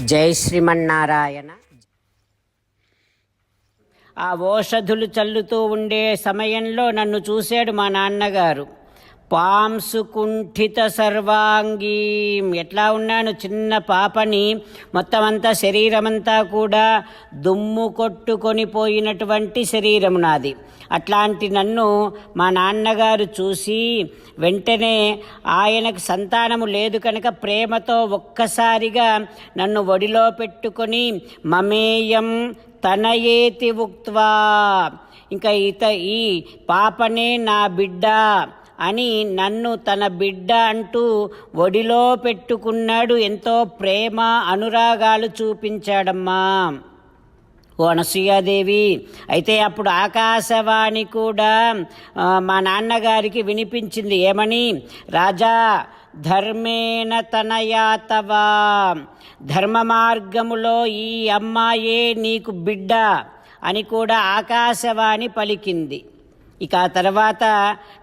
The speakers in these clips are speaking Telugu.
జై శ్రీమన్నారాయణ. ఆ ఓషధులు చల్లుతూ ఉండే సమయంలో నన్ను చూశాడు మా నాన్నగారు. పాంసు కుంఠిత సర్వాంగీ. ఎట్లా ఉన్నాను చిన్న పాపని? మొత్తం అంతా శరీరమంతా కూడా దుమ్ము కొట్టుకొని పోయినటువంటి శరీరం నాది. అట్లాంటి నన్ను మా నాన్నగారు చూసి వెంటనే ఆయనకు సంతానము లేదు కనుక ప్రేమతో ఒక్కసారిగా నన్ను ఒడిలో పెట్టుకొని మమేయం తనయేతి ఉక్త్వా. ఇంకా ఇత ఈ పాపనే నా బిడ్డ. అని నన్ను తన బిడ్డ అంటూ ఒడిలో పెట్టుకున్నాడు ఎంతో ప్రేమ అనురాగాలు చూపించాడమ్మా. ఓ అనసూయాదేవి అయితే అప్పుడు ఆకాశవాణి కూడా మా నాన్నగారికి వినిపించింది ఏమని? రాజా ధర్మేణ తనయాతవా ధర్మ మార్గములో ఈ అమ్మాయే నీకు బిడ్డ అని కూడా ఆకాశవాణి పలికింది. ఇక ఆ తర్వాత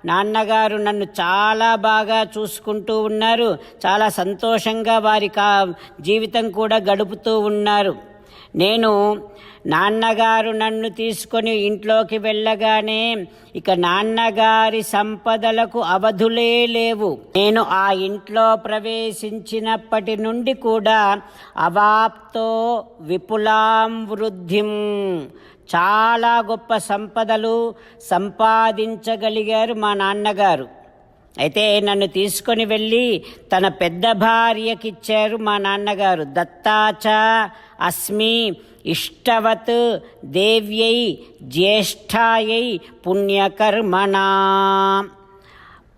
నాన్నగారు నన్ను చాలా బాగా చూసుకుంటూ ఉన్నారు. చాలా సంతోషంగా వారి కా జీవితం కూడా గడుపుతూ ఉన్నారు. నేను నాన్నగారు నన్ను తీసుకొని ఇంట్లోకి వెళ్ళగానే ఇక నాన్నగారి సంపదలకు అవధులే లేవు. నేను ఆ ఇంట్లో ప్రవేశించినప్పటి నుండి కూడా అవాప్తో విపులాం వృద్ధిం చాలా గొప్ప సంపదలు సంపాదించగలిగారు మా నాన్నగారు. అయితే నన్ను తీసుకొని వెళ్ళి తన పెద్ద భార్యకిచ్చారు మా నాన్నగారు. దత్తాచ అస్మి ఇష్టవత్ దేవ్యై జ్యేష్ఠాయై పుణ్యకర్మణా.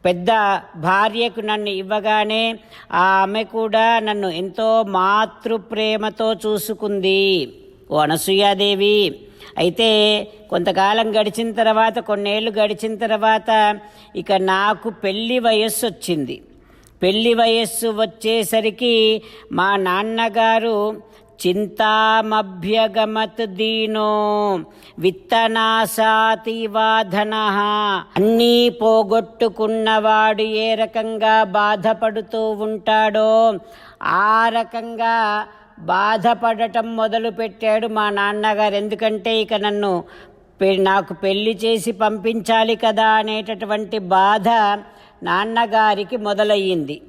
పెద్ద భార్యకు నన్ను ఇవ్వగానే ఆమె కూడా నన్ను ఎంతో మాతృప్రేమతో చూసుకుంది. ఓ అనసూయాదేవి అయితే కొంతకాలం గడిచిన తర్వాత కొన్నేళ్ళు గడిచిన తర్వాత ఇక నాకు పెళ్ళి వయస్సు వచ్చింది పెళ్ళి వయస్సు వచ్చేసరికి మా నాన్నగారు చింతామభ్యగమత్ దీనో విత్తనాశాతివాధన అన్నీ పోగొట్టుకున్నవాడు ఏ రకంగా బాధపడుతూ ఉంటాడో ఆ రకంగా బాధపడటం మొదలుపెట్టాడు మా నాన్నగారు. ఎందుకంటే ఇక నన్ను పె- నాకు పెళ్ళి చేసి పంపించాలి కదా అనేటటువంటి బాధ నాన్నగారికి మొదలయ్యింది.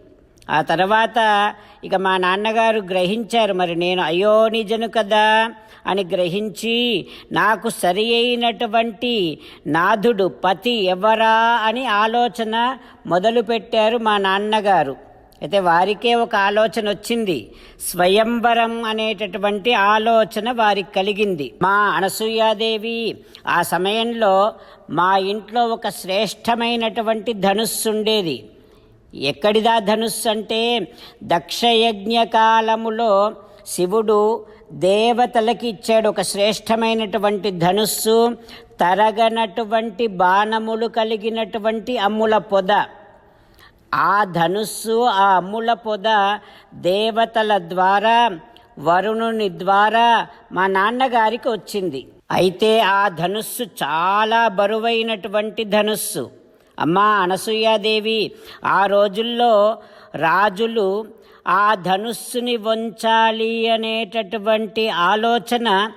ఆ తర్వాత ఇక మా నాన్నగారు గ్రహించారు మరి నేను అయోనిజను కదా అని గ్రహించి నాకు సరి అయినటువంటి నాథుడు పతి ఎవరా అని ఆలోచన మొదలుపెట్టారు మా నాన్నగారు. అయితే వారికే ఒక ఆలోచన వచ్చింది. స్వయంవరం అనేటటువంటి ఆలోచన వారికి కలిగింది. మా అనసూయాదేవి ఆ సమయంలో మా ఇంట్లో ఒక శ్రేష్టమైనటువంటి ధనుస్సు ఉండేది. ఎక్కడిదా ధనుస్సు అంటే దక్షయజ్ఞ కాలములో శివుడు దేవతలకి ఇచ్చాడు ఒక శ్రేష్టమైనటువంటి ధనుస్సు తరగనటువంటి బాణములు కలిగినటువంటి అమ్ముల పొద. ఆ ధనుస్సు ఆ అమ్ముల పొద దేవతల ద్వారా వరుణుని ద్వారా మా నాన్నగారికి వచ్చింది. అయితే ఆ ధనుస్సు చాలా బరువైనటువంటి ధనుస్సు. అమ్మా అనసూయాదేవి ఆ రోజుల్లో రాజులు ఆ ధనుస్సుని వంచాలి అనేటటువంటి ఆలోచన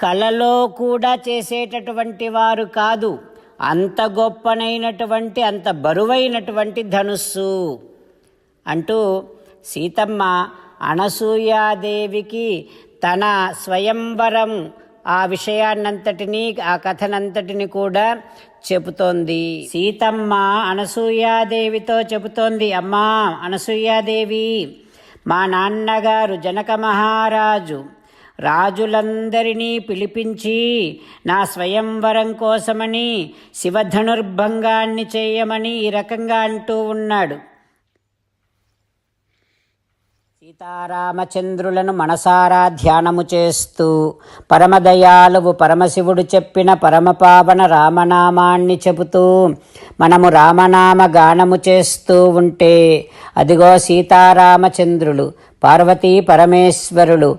కలలో కూడా చేసేటటువంటి వారు కాదు. అంత గొప్పనైనటువంటి అంత బరువైనటువంటి ధనుస్సు అంటూ సీతమ్మ అనసూయాదేవికి తన స్వయంవరం ఆ విషయాన్నంతటినీ ఆ కథనంతటిని కూడా చెబుతోంది. సీతమ్మ అనసూయాదేవితో చెబుతోంది అమ్మా అనసూయాదేవి మా నాన్నగారు జనక మహారాజు రాజులందరినీ పిలిపించి నా స్వయంవరం కోసమని శివధనుర్భంగాన్ని చేయమని ఈ రకంగా అంటూ ఉన్నాడు. సీతారామచంద్రులను మనసారా ధ్యానము చేస్తూ పరమదయాలువు పరమశివుడు చెప్పిన పరమపావన రామనామాన్ని చెబుతూ మనము రామనామ గానము చేస్తూ ఉంటే అదిగో సీతారామచంద్రులు పార్వతీ పరమేశ్వరులు